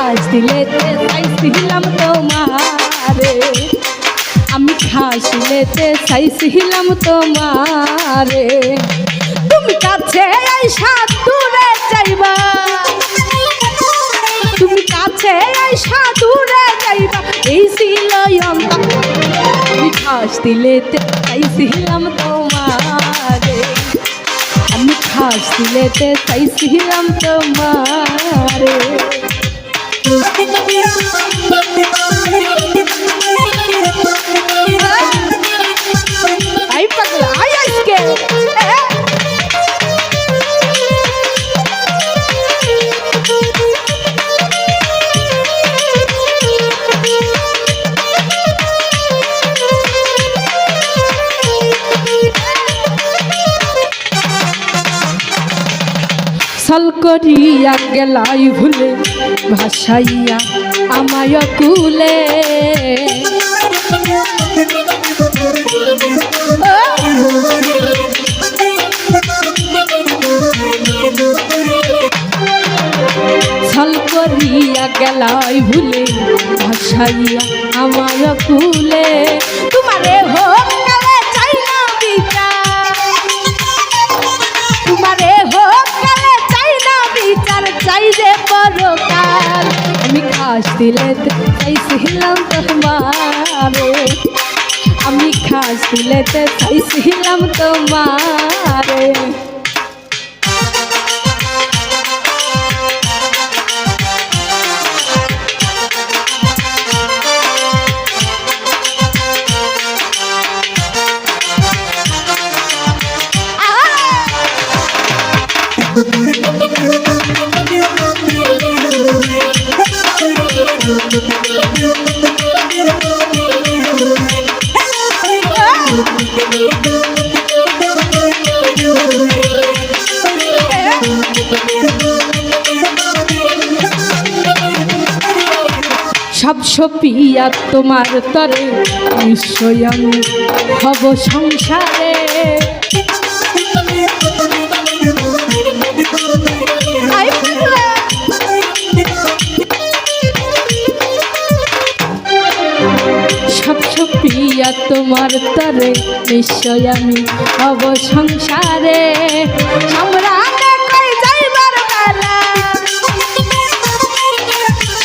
খাস দিলেতে চাইছিলাম তোমারে। আমি খাস দিলেতে চাইছিলাম তোমারে। তুমি কাছে আইসা দূরে যাইবা। তুমি কাছে আইসা দূরে যাইবা। এই ছিল আমি খাস দিলেতে চাইছিলাম তোমারে। আমি খাস দিলেতে চাইছিলাম তোমারে। আই সল করিয়া গেলাই ভুলে ভাসাইয়া আমায় কুলে। ছল করিয়া গেলাই ভুলে ভাসাইয়া আমায় কুলে। তোমারে হোক খাস দিলে চাইছিলাম তোমারে। আমি খাস দিলে চাইছিলাম তোমারে। সব সপিয়া তোমার তরে নিশ্চয় আমি হব সংসারে। সব সপিয়া তোমার তরে নিশ্চয় আমি হব সংসারে। সম্রাটে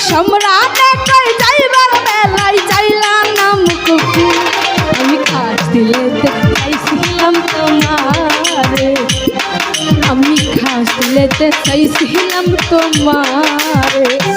সম্রাটে দিলে চাইছিলাম তোমারে।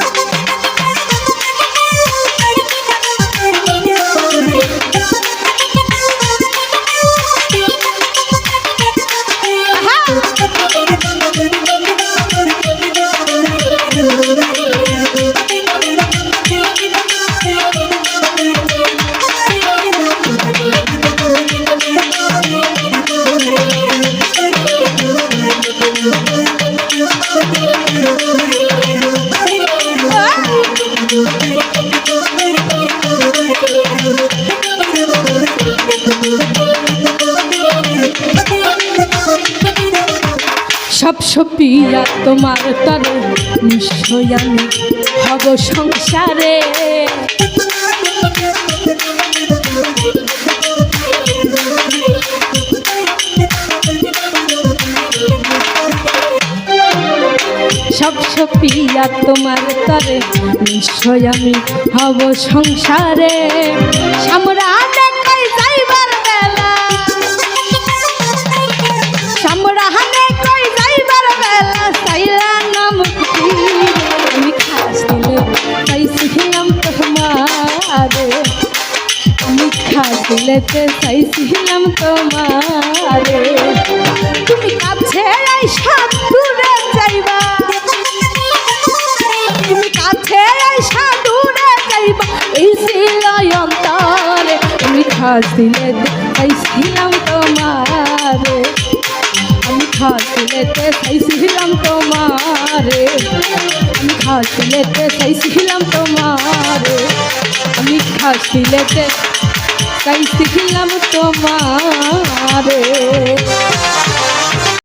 সব সপিয়া তোমার তরে নিশ্চয় আমি হব সংসারে। সব সপিয়া তোমার তরে নিশ্চয় আমি হব সংসারে। সম্রাটে দিলেতে চাইছিলাম তোমারে। তুমি কাছে আইসা দূরে যাইবা। তুমি কাছে আইসা দূরে যাইবা। এই ছিল অন্তরে, আমি খাস দিলে চাইছিলাম তোমারে। আমি খাস দিলেতে চাইছিলাম তোমারে। আমি খাস দিলেতে চাইছিলাম তোমারে। আমি খাস দিলেতে শিখলাম তোমারে।